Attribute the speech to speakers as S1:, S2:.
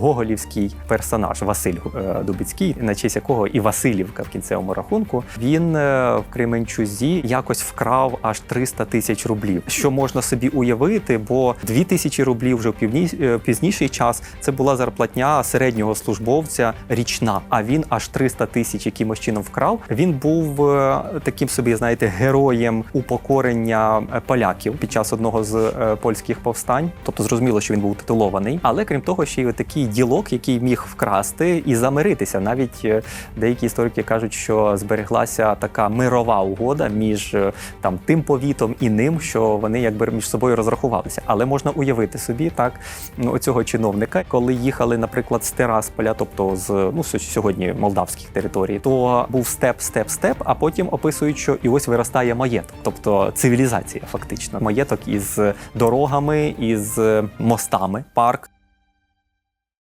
S1: гоголівський персонаж Василь е, Дубицький, на честь якого і Васильівка в кінцевому рахунку. Він е, в Кременчузі якось вкрав аж 300 тисяч рублів. Що можна собі уявити, бо 2 тисячі рублів вже в е, пізніший час це була зарплатня середнього службовця річна. А він аж 300 тисяч якимось чином вкрав. Він був таким собі, знаєте, героєм упокорення поляків під час одного з польських повстань. Тобто зрозуміло, що він був титулований. Але крім того, ще й такий ділок, який міг вкрасти і замиритися. Навіть е, деякі історики кажуть, що збереглася така мирова угода між е, там тим повітом і ним, що вони якби між собою розрахувалися. Але можна уявити собі так ну, оцього чиновника, коли їхали, наприклад, з Терасполя, тобто з ну сьогодні молдавських територій, то був степ, степ, степ, а потім описують, що і ось виростає маєток, тобто цивілізація, фактично. Маєток із дорогами, із мостами, парк.